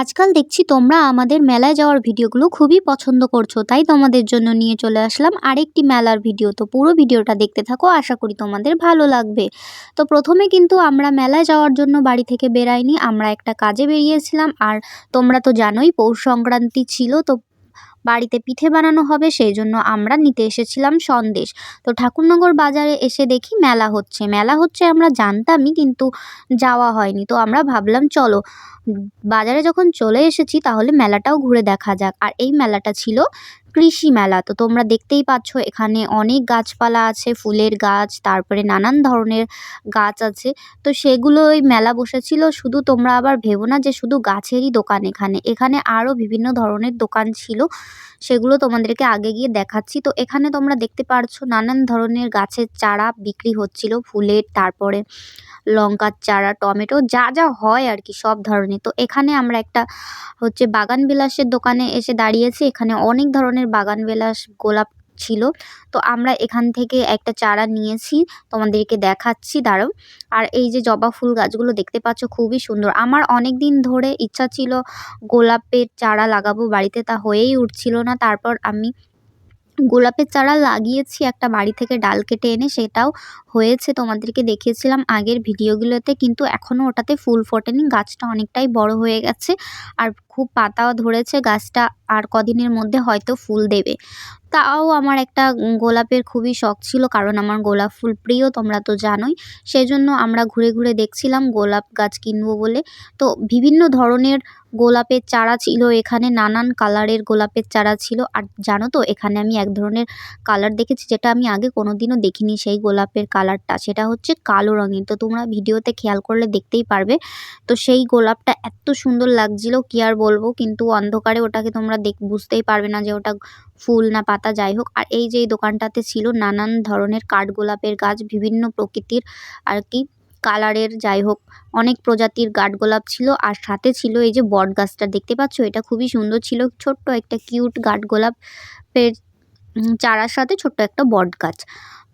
আজকাল দেখছি তোমরা আমাদের মেলায় যাওয়ার ভিডিওগুলো খুবই পছন্দ করছ, তাই তোমাদের জন্য নিয়ে চলে আসলাম আরেকটি মেলার ভিডিও। তো পুরো ভিডিওটা দেখতে থাকো, আশা করি তোমাদের ভালো লাগবে। তো প্রথমে কিন্তু আমরা মেলায় যাওয়ার জন্য বাড়ি থেকে বেরাইনি, আমরা একটা কাজে বেরিয়েছিলাম। আর তোমরা তো জানোই, পৌষ সংক্রান্তি ছিল, তো বাড়িতে পিঠে বানানো হবে, সেই জন্য আমরা নিতে এসেছিলাম সন্দেশ। তো ঠাকুরনগর বাজারে এসে দেখি মেলা হচ্ছে। মেলা হচ্ছে আমরা জানতামই, কিন্তু যাওয়া হয়নি। তো আমরা ভাবলাম, চলো, বাজারে যখন চলে এসেছি, তাহলে মেলাটাও ঘুরে দেখা যাক। আর এই মেলাটা ছিল কৃষি মেলা। তো তোমরা দেখতেই পাচ্ছ, এখানে অনেক গাছপালা আছে, ফুলের গাছ, তারপরে নানান ধরনের গাছ আছে। তো সেগুলো ওই মেলা বসেছিল, শুধু তোমরা আবার ভেবো না যে শুধু গাছেরই দোকান এখানে। এখানে আরও বিভিন্ন ধরনের দোকান ছিল, সেগুলো তোমাদেরকে আগে গিয়ে দেখাচ্ছি। তো এখানে তোমরা দেখতে পারছ, নানান ধরনের গাছের চারা বিক্রি হচ্ছিল, ফুলের, তারপরে লঙ্কার চারা, টমেটো, যা যা হয় আর কি, সব ধরনের। তো এখানে আমরা একটা হচ্ছে বাগান বিলাসের দোকানে এসে দাঁড়িয়েছি, এখানে অনেক ধরনের বাগান বিলাস গোলাপ ছিল। তো আমরা এখান থেকে একটা চারা নিয়েছি, তোমাদেরকে দেখাচ্ছি, দাঁড়াও। আর এই যে জবা ফুল গাছগুলো দেখতে পাচ্ছ, খুবই সুন্দর। আমার অনেক দিন ধরে ইচ্ছা ছিল গোলাপের চারা লাগাবো, বাড়িতে তা হয়েই উঠছিল না। তারপর আমি গোলাপের চারা লাগিয়েছি, একটা বাড়ি থেকে ডাল কেটে এনে সেটাও হয়েছে, তোমাদেরকে দেখিয়েছিলাম আগের ভিডিওগুলোতে, কিন্তু এখনও ওটাতে ফুল ফোটেনি। গাছটা অনেকটাই বড় হয়ে গেছে আর খুব পাতাও ধরেছে। গাছটা আর কদিনের মধ্যে হয়তো ফুল দেবে। তাও আমার একটা গোলাপের খুবই শখ ছিল, কারণ আমার গোলাপ ফুল প্রিয়, তোমরা তো জানোই। সেই জন্য আমরা ঘুরে ঘুরে দেখছিলাম গোলাপ গাছ কিনবো বলে। তো বিভিন্ন ধরনের গোলাপের চারা ছিল, এখানে নানান কালারের গোলাপের চারা ছিল। আর জানো তো, এখানে আমি এক ধরনের কালার দেখেছি, যেটা আমি আগে কোনো দিনও দেখিনি। সেই গোলাপের কালারটা সেটা হচ্ছে কালো রঙের। তো তোমরা ভিডিওতে খেয়াল করলে দেখতেই পারবে। তো সেই গোলাপটা এত সুন্দর লাগছিল, কি আর বলব? কিন্তু অন্ধকারে ওটাকে তোমরা দেখ, বুঝতেই পারবে না যে ওটা ফুল না পাতা, যাই হোক। আর এই যে দোকানটাতে ছিল নানান ধরনের কাঠগোলাপের গাছ, বিভিন্ন প্রকৃতির আর কি কালারের, যাই হোক। অনেক প্রজাতির কাঠগোলাপ ছিল। আর সাথে ছিল এই যে বট গাছটা, দেখতে পাচ্ছ? এটা খুবই সুন্দর ছিল। ছোট্ট একটা কিউট কাঠগোলাপের চারার সাথে ছোট্ট একটা বট গাছ।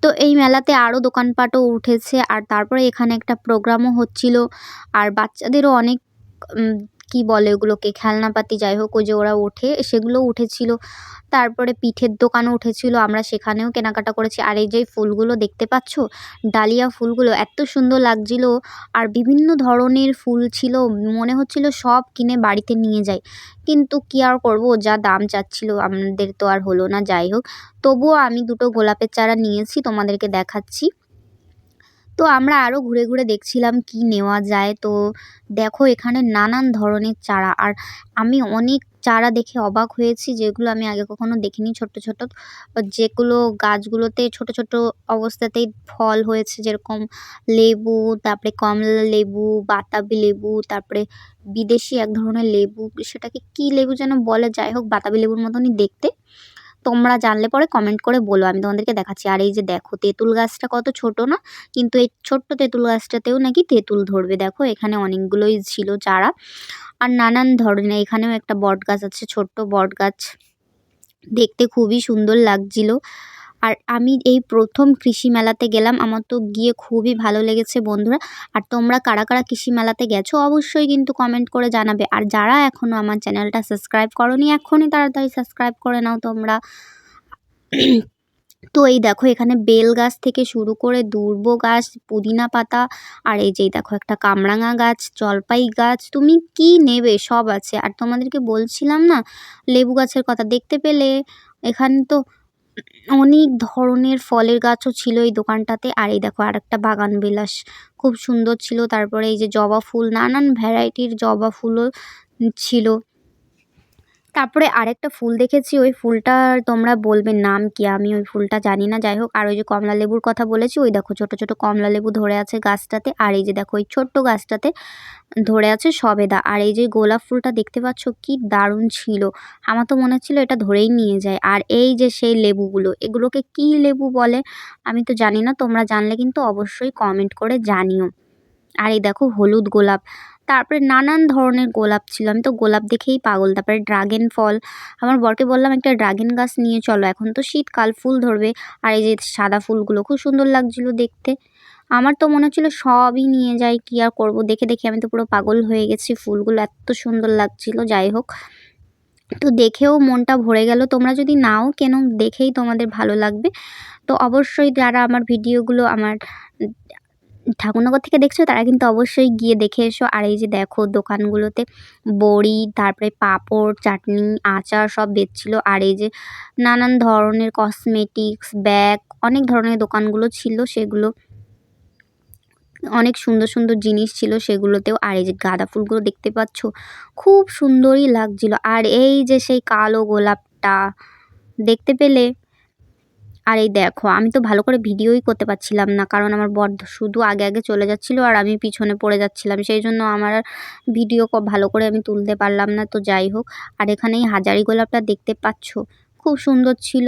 তো এই মেলাতে আরও দোকানপাটও উঠেছে আর তারপরে এখানে একটা প্রোগ্রামও হচ্ছিল। আর বাচ্চাদেরও অনেক কি বলে ওগুলোকে, খেলনাপাতি যাই হোক, ওই যে ওরা ওঠে, সেগুলো উঠেছিল। তারপরে পিঠের দোকানও উঠেছিল, আমরা সেখানেও কেনাকাটা করেছি। আর এই যে ফুলগুলো দেখতে পাচ্ছ, ডালিয়া ফুলগুলো এত সুন্দর লাগছিল। আর বিভিন্ন ধরনের ফুল ছিল, মনে হচ্ছিল সব কিনে বাড়িতে নিয়ে যাই। কিন্তু কী আর করব, যা দাম চাচ্ছিল, আমাদের তো আর হলো না, যাই হোক। তবুও আমি দুটো গোলাপের চারা নিয়েছি, তোমাদেরকে দেখাচ্ছি। তো আমরা আরও ঘুরে ঘুরে দেখছিলাম কি নেওয়া যায়। তো দেখো এখানে নানান ধরনের চারা। আর আমি অনেক চারা দেখে অবাক হয়েছি যেগুলো আমি আগে কখনো দেখিনি। ছোট্ট ছোট যেগুলো গাছগুলোতে ছোট ছোট অবস্থাতেই ফল হয়েছে। যেরকম লেবু, তারপরে কমলা লেবু, বাতাবি লেবু, তারপরে বিদেশি এক ধরনের লেবু। সেটাকে কী লেবু যেন বলে? যাই হোক, বাতাবি লেবুর মতনই দেখতে। তোমরা জানলে পরে কমেন্ট করে বলো। আমি তোমাদেরকে দেখাচ্ছি। আর এই যে দেখো, তেঁতুল গাছটা কত ছোট না? কিন্তু এই ছোট্ট তেঁতুল গাছটাতেও নাকি তেঁতুল ধরবে। দেখো, এখানে অনেকগুলোই ছিল চারা। আর নানান ধরনের, এখানেও একটা বট গাছ আছে, ছোট্ট বট গাছ দেখতে খুবই সুন্দর লাগছিল। আর আমি এই প্রথম কৃষি মেলাতে গেলাম। আমার তো গিয়ে খুবই ভালো লেগেছে বন্ধুরা। আর তোমরা কারা কারা কৃষি মেলাতে গেছো অবশ্যই কিন্তু কমেন্ট করে জানাবে। আর যারা এখনও আমার চ্যানেলটা সাবস্ক্রাইব করনি, এখনই তাড়াতাড়ি সাবস্ক্রাইব করে নাও তোমরা। তো এই দেখো, এখানে বেল গাছ থেকে শুরু করে দুর্ব গাছ, পুদিনা পাতা, আর এই যেই দেখো একটা কামরাঙা গাছ, জলপাই গাছ, তুমি কি নেবে? সব আছে। আর তোমাদেরকে বলছিলাম না, লেবু গাছের কথা দেখতে পেলে? এখানে তো অনেক ধরনের ফলের গাছও ছিল এই দোকানটাতে। আর এই দেখো আর একটা বাগান বিলাস। খুব সুন্দর ছিল। তারপরে এই যে জবা ফুল, নানান ভ্যারাইটির জবা ফুলও ছিল। তারপরে আরেকটা ফুল দেখেছি, ওই ফুলটার তোমরা বলবে নাম কি? আমি ওই ফুলটা জানি না। যাই হোক, আর ওই যে কমলা লেবুর কথা বলেছি, ওই দেখো ছোট ছোট কমলা লেবু ধরে আছে গাছটাতে, আর এই যে দেখো ওই ছোট্ট গাছটাতে ধরে আছে সবেদা। আর এই যে গোলাপ ফুলটা দেখতে পাচ্ছ কি দারুণ ছিল। আমার তো মনে হচ্ছিল এটা ধরেই নিয়ে যায়। আর এই যে সেই লেবুগুলো, এগুলোকে কি লেবু বলে আমি তো জানি না, তোমরা জানলে কিন্তু অবশ্যই কমেন্ট করে জানিও। আর এই দেখো হলুদ গোলাপ। তারপরে নানান ধরনের গোলাপ ছিল। আমি তো গোলাপ দেখেই পাগল। তারপরে ড্রাগন ফল। আমার বরকে বললাম, একটা ড্রাগন গাছ নিয়ে চলো। এখন তো শীতকাল, ফুল ধরবে। আর এই যে সাদা ফুলগুলো, খুব সুন্দর লাগছিল দেখতে। আমার তো মনে হচ্ছিল সবই নিয়ে যাই, কী আর করব? দেখে দেখে আমি তো পুরো পাগল হয়ে গেছি। ফুলগুলো এত সুন্দর লাগছিল, যাই হোক। তো দেখেও মনটা ভরে গেল। তোমরা যদি নাও, কেন দেখেই তোমাদের ভালো লাগবে। তো অবশ্যই যারা আমার ভিডিওগুলো আমার ঠাকুরনগর থেকে দেখছ, তারা কিন্তু অবশ্যই গিয়ে দেখে এসো। আর এই যে দেখো দোকানগুলোতে বড়ি, তারপরে পাঁপড়, চাটনি, আচার সব বেচছিলো। আর এই যে নানান ধরনের কসমেটিক্স ব্যাগ অনেক ধরনের দোকানগুলো ছিল, সেগুলো অনেক সুন্দর সুন্দর জিনিস ছিল সেগুলোতেও। আর এই যে গাঁদা ফুলগুলো দেখতে পাচ্ছ, খুব সুন্দরই লাগছিল। আর এই যে সেই কালো গোলাপটা, দেখতে পেলে? আর এই দেখো, আমি তো ভালো করে ভিডিওই করতে পারছিলাম না, কারণ আমার বর শুধু আগে আগে চলে যাচ্ছিল আর আমি পিছনে পড়ে যাচ্ছিলাম, সেই জন্য আমার ভিডিও ভালো করে আমি তুলতে পারলাম না, তো যাই হোক। আর এখানে এই হাজারি গোলাপটা দেখতে পাচ্ছ? খুব সুন্দর ছিল,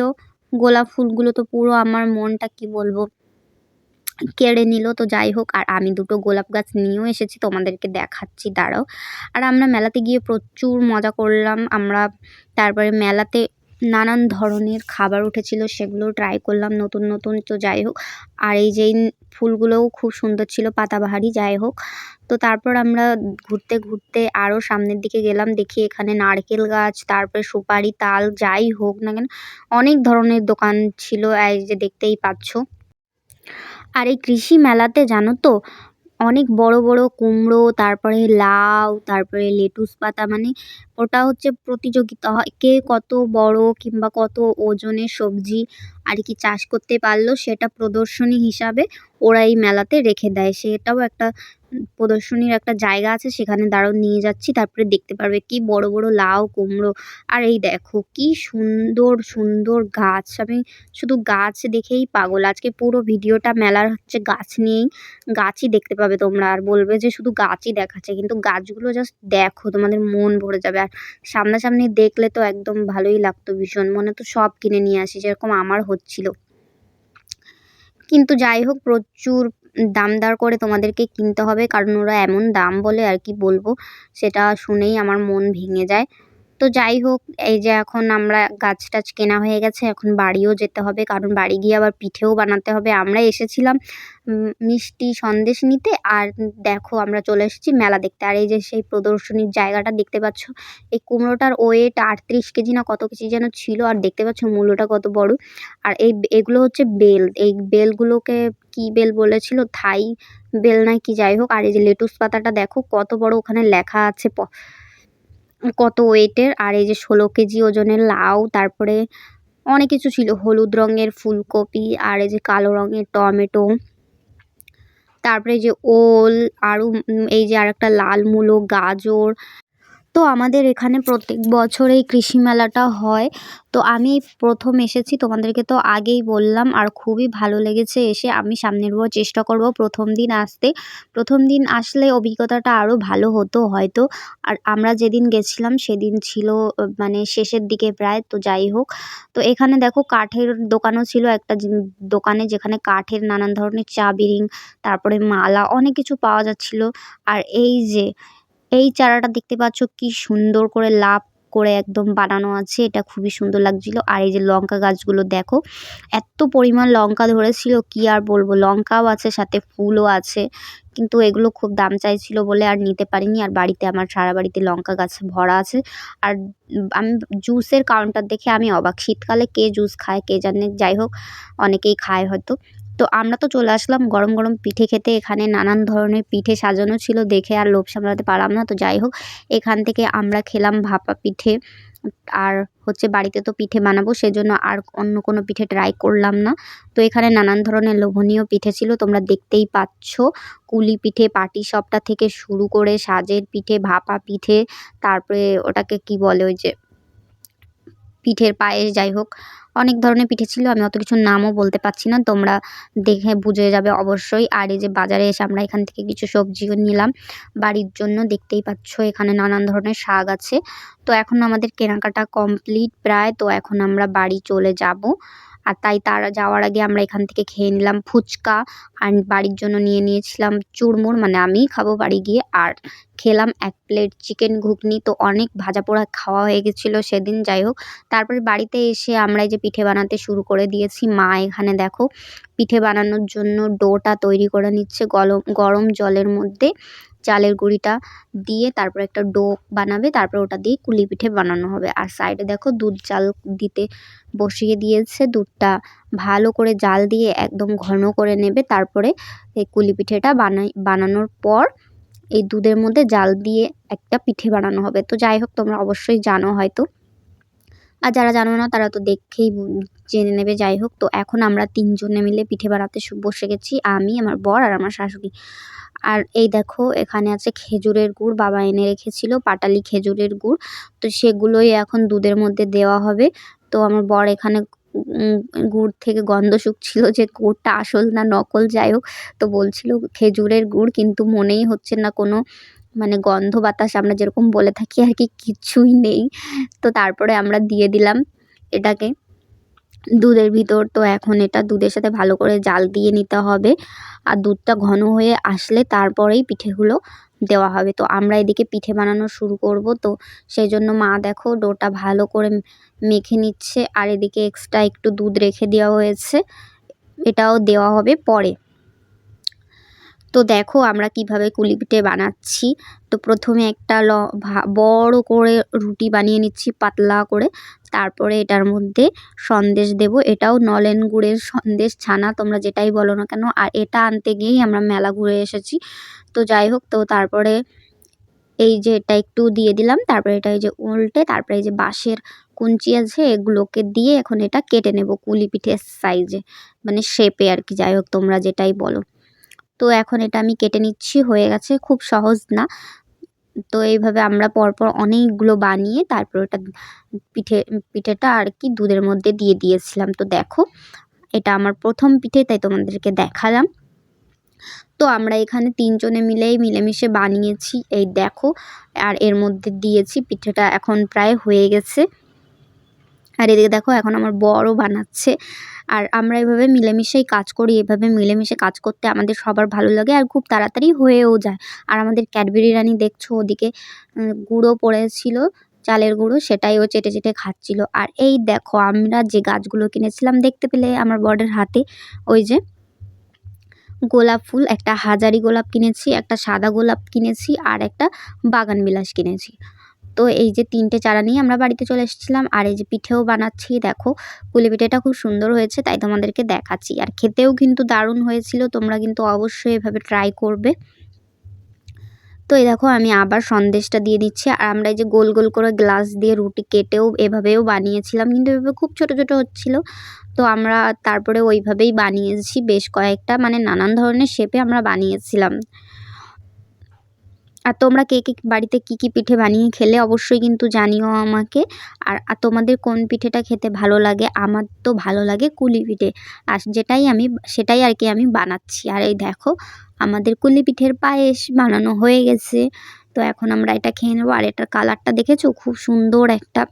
গোলাপ ফুলগুলো তো পুরো আমার মনটা, কি বলব, কেড়ে নিল, তো যাই হোক। আর আমি দুটো গোলাপ গাছ নিয়েও এসেছি, তোমাদেরকে দেখাচ্ছি, দাঁড়াও। আর আমরা মেলাতে গিয়ে প্রচুর মজা করলাম, আমরা তারপরে মেলাতে নানান ধরনের খাবার উঠেছিল সেগুলো ট্রাই করলাম নতুন নতুন। তো যাই হোক, আর এই যে ফুলগুলোও খুব সুন্দর ছিল, পাতাবাহারি, যাই হোক। তো তারপর আমরা ঘুরতে ঘুরতে আরও সামনের দিকে গেলাম, দেখি এখানে নারকেল গাছ, তারপরে সুপারি, তাল, যাই হোক না কেন, অনেক ধরনের দোকান ছিল, এই যে দেখতেই পাচ্ছ। আর এই কৃষি মেলাতে জানো তো, অনেক বড় বড় কুমড়ো, তারপরে লাউ, তারপরে লেটুস পাতা মানে ওটা হচ্ছে প্রতিযোগিতা হয়। কে কত বড় কিংবা কত ওজনের সবজি আর কি চাষ করতে পারল সেটা প্রদর্শনী হিসাবে ওরা এই মেলাতে রেখে দেয়। সেটাও একটা প্রদর্শনীর একটা জায়গা আছে, সেখানে দাঁড়াও নিয়ে যাচ্ছি, তারপরে দেখতে পারবে কি বড় বড় লাউ, কুমড়ো। আর এই দেখো কি সুন্দর সুন্দর গাছ। আমি শুধু গাছ দেখেই পাগল। আজকে পুরো ভিডিওটা মেলার হচ্ছে গাছ নিয়েই গাছই দেখতে পাবে তোমরা। আর বলবে যে শুধু গাছই দেখাচ্ছে, কিন্তু গাছগুলো জাস্ট দেখো, তোমাদের মন ভরে যাবে। আর সামনাসামনি দেখলে তো একদম ভালোই লাগতো ভীষণ। মনে তো সব কিনে নিয়ে আসি, যেরকম আমার হচ্ছিল। কিন্তু যাই হোক, প্রচুর দাম দর করে তোমাদেরকে কিনতে হবে, কারণ ওরা এমন দাম বলে আর কি বলব, সেটা শুনেই আমার মন ভেঙে যায়। তো যাই হোক, এই যে এখন আমরা গাছ টাছ কেনা হয়ে গেছে, এখন বাড়িও যেতে হবে। কারণ বাড়ি গিয়ে আবার পিঠেও বানাতে হবে। আমরা এসেছিলাম মিষ্টি সন্দেশ নিতে। আর দেখো, আমরা চলে এসেছি মেলা দেখতে। আর এই যে সেই প্রদর্শনীর জায়গাটা দেখতে পাচ্ছ, এই কুমড়োটার ওয়েট আটত্রিশ কেজি না কত কেজি যেন ছিল। আর দেখতে পাচ্ছ মূল্যটা কত বড়। আর এই এগুলো হচ্ছে বেল। এই বেলগুলোকে কি বেল বলেছিল? থাই বেল না কি? যাই হোক, আর এই যে লেটুস পাতাটা দেখো, কত বড় ওখানে লেখা আছে কত ওয়েটের আর এই যে ষোলো কেজি ওজনের লাউ, তারপরে অনেক কিছু ছিল, হলুদ রঙের ফুলকপি, আর এই যে কালো রঙের টমেটো, তারপরে যে ওল, আরও এই যে আর একটা লাল মূলো, গাজর তো আমাদের এখানে প্রত্যেক বছর এই কৃষি মেলাটা হয়। তো আমি প্রথম এসেছি, তোমাদেরকে তো আগেই বললাম, আর খুবই ভালো লেগেছে এসে। আমি সামনের বার চেষ্টা করব প্রথম দিন আসতে। প্রথম দিন আসলে অভিজ্ঞতাটা আরও ভালো হতো হয়তো। আর আমরা যেদিন গেছিলাম সেদিন ছিল মানে শেষের দিকে প্রায়, তো যাই হোক। তো এখানে দেখো কাঠের দোকানও ছিল, একটা দোকানে যেখানে কাঠের নানান ধরনের চাবি রিং তারপরে মালা, অনেক কিছু পাওয়া যাচ্ছিল। আর এই যে এই চারাটা দেখতে পাচ্ছ কি সুন্দর করে লাভ করে একদম বানানো আছে। এটা খুবই সুন্দর লাগছিল। আর এই যে লঙ্কা গাছগুলো দেখো, এত পরিমাণ লঙ্কা ধরেছিল, কি আর বলব? লঙ্কাও আছে, সাথে ফুলও আছে। কিন্তু এগুলো খুব দাম চাইছিল বলে আর নিতে পারিনি। আর বাড়িতে আমার সারা বাড়িতে লঙ্কা গাছ ভরা আছে। আর আমি জুসের কাউন্টার দেখে আমি অবাক। শীতকালে কে জুস খায়, কে জানে? যাই হোক, অনেকেই খায় হয়তো। তো আমরা তো চলে আসলাম গরম গরম পিঠে খেতে। এখানে নানান ধরনের পিঠে সাজানো ছিল দেখে আর লোভ সামলাতে পারলাম না। তো যাই হোক, এখান থেকে আমরা খেলাম ভাপা পিঠে। আর হচ্ছে বাড়িতে তো পিঠে বানাবো, সেজন্য আর অন্য কোনো পিঠে ট্রাই করলাম না। তো এখানে নানান ধরনের লোভনীয় পিঠে ছিল, তোমরা দেখতেই পাচ্ছ। কুলি পিঠে, পাটি সবটা থেকে শুরু করে সাজের পিঠে, ভাপা পিঠে, তারপরে ওটাকে কি বলে ওই যে পিঠের পায়েস, যাই হোক। অনেক ধরনের পিঠে ছিল, আমি অত কিছুর নামও বলতে পারছি না, তোমরা দেখে বুঝে যাবে অবশ্যই। আর এই যে বাজারে এসে আমরা এখান থেকে কিছু সবজিও নিলাম, বাড়ির জন্য দেখতেই পাচ্ছ এখানে নানান ধরনের শাক আছে। তো এখন আমাদের কেনাকাটা কমপ্লিট প্রায়, তো এখন আমরা বাড়ি চলে যাব। আর তাই তারা যাওয়ার আগে আমরা এখান থেকে খেয়ে নিলাম ফুচকা আর বাড়ির জন্য নিয়ে নিয়েছিলাম চুরমুর মানে আমিই খাব বাড়ি গিয়ে। আর খেলাম এক প্লেট চিকেন ঘুগনি, তো অনেক ভাজা পোড়া খাওয়া হয়ে গেছিল সেদিন, যাই হোক। তারপরে বাড়িতে এসে আমরা এই যে পিঠে বানাতে শুরু করে দিয়েছি। মা এখানে দেখো পিঠে বানানোর জন্য ডোটা তৈরি করে নিচ্ছে গরম গরম জলের মধ্যে। চালের গুঁড়িটা দিয়ে তারপর একটা ডো বানাবে, তারপর ওটা দিয়ে কুলি পিঠে বানানো হবে। আর সাইডে দেখো দুধ চাল দিতে বসিয়ে দিয়েছে, দুধটা ভালো করে জাল দিয়ে একদম ঘন করে নেবে, তারপরে এই কুলি পিঠেটা বানাই, বানানোর পর এই দুধের মধ্যে জাল দিয়ে একটা পিঠে বানানো হবে। তো যাই হোক, তোমরা অবশ্যই জানো হয়তো। আর যারা জানো না, তারা তো দেখেই জেনে নেবে, যাই হোক। তো এখন আমরা তিনজনে মিলে পিঠে বানাতে বসে গেছি, আমি, আমার বর আর আমার শাশুড়ি। আর এই দেখো, এখানে আছে খেজুরের গুড়, বাবা এনে রেখেছিল পাটালি খেজুরের গুড়। তো সেগুলোই এখন দুধের মধ্যে দেওয়া হবে। তো আমার বর এখানে গুড় থেকে গন্ধ শুকছিল যে গুড়টা আসল না নকল, যাই হোক। তো বলছিল খেজুরের গুড়, কিন্তু মনেই হচ্ছে না কোনো মানে গন্ধ বাতাস, আমরা যেরকম বলে থাকি আর কি, কিছুই নেই। তো তারপরে আমরা দিয়ে দিলাম এটাকে। দুধের ভিতর। তো এখন এটা দুধের সাথে ভালো করে জাল দিয়ে নিতে হবে। আর দুধটা ঘন হয়ে আসলে তারপরেই পিঠেগুলো দেওয়া হবে। তো আমরা এদিকে পিঠে বানানো শুরু করব। তো সেই জন্য মা দেখো ডোটা ভালো করে মেখে নিচ্ছে। আর এদিকে এক্সট্রা একটু দুধ রেখে দেওয়া হয়েছে। এটাও দেওয়া হবে পরে। তো দেখো আমরা কীভাবে কুলি পিঠে বানাচ্ছি। তো প্রথমে একটা ল বড় করে রুটি বানিয়ে নিচ্ছি, পাতলা করে। তারপরে এটার মধ্যে সন্দেশ দেব। এটাও নলেন গুড়ের সন্দেশ ছানা, তোমরা যেটাই বলো না কেন। আর এটা আনতে গিয়েই আমরা মেলা ঘুরে এসেছি। তো যাই হোক, তো তারপরে এই যে এটা একটু দিয়ে দিলাম। তারপরে এটা এই যে উল্টে, তারপরে এই যে বাঁশের কুঞ্চি আছে, এগুলোকে দিয়ে এখন এটা কেটে নেব কুলি পিঠের সাইজে মানে শেপে আর কি। যাই হোক, তোমরা যেটাই বলো। তো এখন এটা আমি কেটে নিচ্ছি, হয়ে গেছে। খুব সহজ না। তো এইভাবে আমরা পরপর অনেকগুলো বানিয়ে তারপর ওটা পিঠে, পিঠেটা আর কি দুধের মধ্যে দিয়ে দিয়েছিলাম। তো দেখো, এটা আমার প্রথম পিঠে, তাই তোমাদেরকে দেখালাম। তো আমরা এখানে তিনজনে মিলেই মিলেমিশে বানিয়েছি। এই দেখো, আর এর মধ্যে দিয়েছি, পিঠেটা এখন প্রায় হয়ে গেছে। আর এদিকে দেখো, এখন আমার বড়ও বানাচ্ছে। আর আমরা এভাবে মিলেমিশেই কাজ করি, এভাবে মিলেমিশে কাজ করতে আমাদের সবার ভালো লাগে আর খুব তাড়াতাড়ি হয়েও যায়। আর আমাদের ক্যাডবেরি রানি দেখছ, ওদিকে গুঁড়ো পড়েছিল, চালের গুঁড়ো, সেটাই ও চেটে চেটে খাচ্ছিল। আর এই দেখো, আমরা যে গাছগুলো কিনেছিলাম, দেখতে পেলে আমার বর্ডের হাতে, ওই যে গোলাপ ফুল, একটা হাজারি গোলাপ কিনেছি, একটা সাদা গোলাপ কিনেছি, আর একটা বাগান বিলাস কিনেছি। তো এই যে তিনটে চারা নিয়ে আমরা বাড়িতে চলে এসেছিলাম, আর এই যে পিঠেও বানাচ্ছি, দেখো। কুলি পিঠেটা খুব সুন্দর হয়েছে, তাই তোমাদেরকে দেখাচ্ছি। আর খেতেও কিন্তু দারুণ হয়েছিল, তোমরা কিন্তু অবশ্যই এভাবে ট্রাই করবে। তো এই দেখো, আমি আবার সন্দেশটা দিয়ে দিচ্ছি। আর আমরা এই যে গোল গোল করে গ্লাস দিয়ে রুটি কেটেও এভাবেও বানিয়েছিলাম, কিন্তু এভাবে খুব ছোট ছোট হচ্ছিল। তো আমরা তারপরে ওইভাবেই বানিয়েছি, বেশ কয়েকটা মানে নানান ধরনের শেপে আমরা বানিয়েছিলাম। আর তোমরা কে কে বাড়িতে কী কী পিঠে বানিয়ে খেলে অবশ্যই কিন্তু জানিও আমাকে। আর তোমাদের কোন পিঠেটা খেতে ভালো লাগে? আমার তো ভালো লাগে কুলি পিঠে। আর যেটাই আমি, সেটাই আর কি আমি বানাচ্ছি। আর এই দেখো, আমাদের কুলি পিঠের পায়েস বানানো হয়ে গেছে। তো এখন আমরা এটা খেয়ে নেব। আর এটার কালারটা দেখেছ? খুব সুন্দর একটা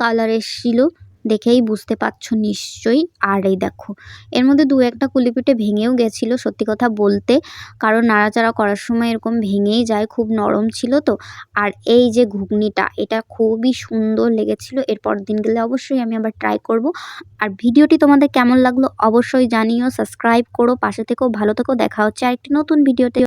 কালার এসেছিল। দেখেই বুঝতে পারছ নিশ্চয়ই। আর এই দেখো, এর মধ্যে দু একটা কুলিপিঠে ভেঙেও গেছিল সত্যি কথা বলতে। কারণ নাড়াচাড়া করার সময় এরকম ভেঙেই যায়, খুব নরম ছিল তো। আর এই যে ঘুগনিটা, এটা খুবই সুন্দর লেগেছিল। এরপর দিন গেলে অবশ্যই আমি আবার ট্রাই করব। আর ভিডিওটি তোমাদের কেমন লাগল অবশ্যই জানিও সাবস্ক্রাইব করো, পাশে থেকেও ভালো থেকেও দেখা হচ্ছে আরেকটি নতুন ভিডিওতে।